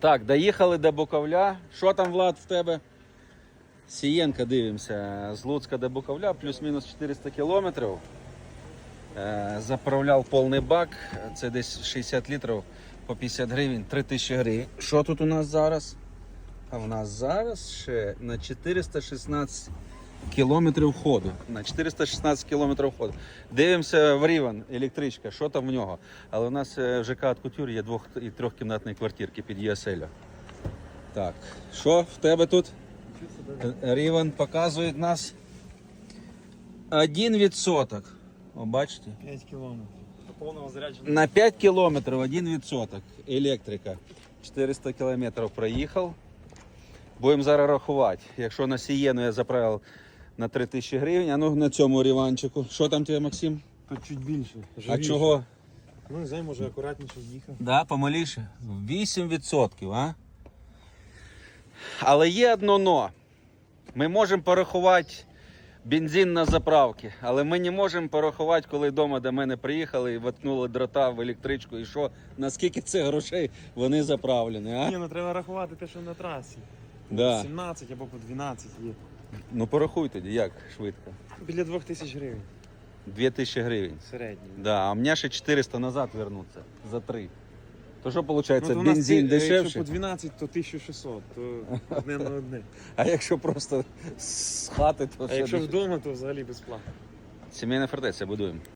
Так, доїхали до Буковля. Що там, Влад, в тебе? Сієнка дивимося. З Луцька до Буковля, плюс-мінус 400 кілометрів. Е, Заправляв повний бак. Це десь 60 літрів по 50 гривень, 3000 гривень. Що тут у нас зараз? А в нас зараз ще на 416 кілометрів ходу. На 416 кілометрів ходу. Дивимося в Рівен, електричка, що там в нього. Але у нас е, в ЖК «От Кутюр є двох і трьохкімнатні квартирки під ЄСЛ. Так, що в тебе тут? Рівен показує нас 1%. О, бачите? 5 кілометрів. До повного зарядження. На 5 кілометрів 1% електрика. 400 кілометрів проїхав. Будемо зараз рахувати. Якщо на сієну я заправив на 3000 гривень, а ну на цьому ріванчику. Що там тебе, Максим? То чуть більше. А живіше. чого? Ну не знаю, може акуратніше їхав. Да, помаліше. 8%, а? Але є одно но. Ми можемо порахувати бензин на заправки, але ми не можемо порахувати, коли вдома до мене приїхали і воткнули дрота в електричку, і що, наскільки це грошей вони заправлені, а? Ні, ну треба рахувати те, що на трасі. Да. 17 або по 12 є. Ну порахуй тоді, як швидко. Біля 2 тисяч гривень. 2000 гривень. Середній. Да, а у мене ще 400 назад вернуться за 3. То що виходить, Ну, бензин ті- Якщо по 12, то 1600, то одне на одне. А якщо просто з хати, то А якщо дешевше. вдома, то взагалі безплатно. Сімейна фортеця будуємо.